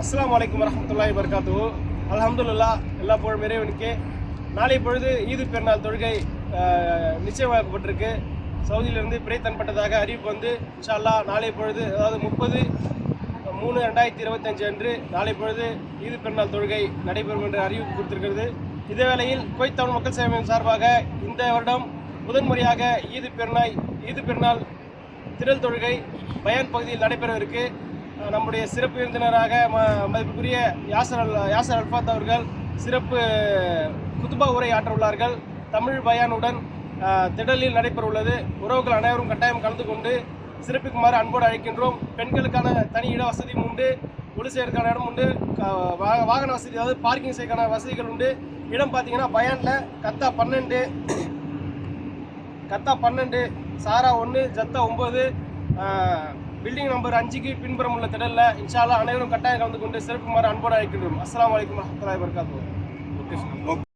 அஸ்லாம் வலைக்கம் வரஹ்மத்துல்லாஹி வர்காத்து அலமதுல்லா எல்லா புகழும் இறைவனுக்கே. நாளை பொழுது ஈது பெருநாள் தொழுகை நிச்சயமாக்கப்பட்டிருக்கு. சவுதியிலிருந்து பிறை தன்பட்டதாக அறிவிப்பு வந்து இன்ஷால்லா அல்லாஹ் நாளை பொழுது அதாவது முப்பது மூணு ரெண்டாயிரத்தி இருபத்தஞ்சு அன்று நாளை பொழுது ஈது பெருநாள் தொழுகை நடைபெறும் என்று அறிவிப்பு கொடுத்திருக்கிறது. இதே வேளையில் குவைத் தமிழ் மக்கள் சேவையின் சார்பாக இந்த வருடம் முதன்முறையாக ஈது பெருநாள் ஈது பெருநாள் திரள் தொழுகை பயான் பகுதியில் நடைபெறவிருக்கு. நம்முடைய சிறப்பு விருந்தினராக ம- மதிப்புக்குரிய யாசர் அல் யாசர் அல்ஃபாத் அவர்கள் சிறப்பு குத்துபா உரை ஆற்ற உள்ளார்கள் தமிழ் பயானுடன் திடலில் நடைபெற உள்ளது உறவுகள் அனைவரும் கட்டாயம் கலந்து கொண்டு சிறப்பிக்குமாறு அன்போடு அழைக்கின்றோம். பெண்களுக்கான தனி இட வசதியும் உண்டு. ஒளி செய்யறதுக்கான இடம் உண்டு. க- வாகன வசதி அதாவது பார்க்கிங் செய்யக்கான வசதிகள் உண்டு. இடம் பார்த்தீங்கன்னா பயானில் கத்தா பன்னெண்டு கத்தா பன்னெண்டு சாரா ஒன்று ஜத்தா ஒம்பது பில்டிங் நம்பர் அஞ்சுக்கு பின்புறம் உள்ள திடல்ல இன்ஷால்லா அனைவரும் கட்டாயம் கலந்து கொண்டு சிறப்புமாறு அன்போடு அழைக்கின்றோம். அஸ்ஸலாமு அலைக்கும் வரஹ்மத்துல்லாஹி ஓகே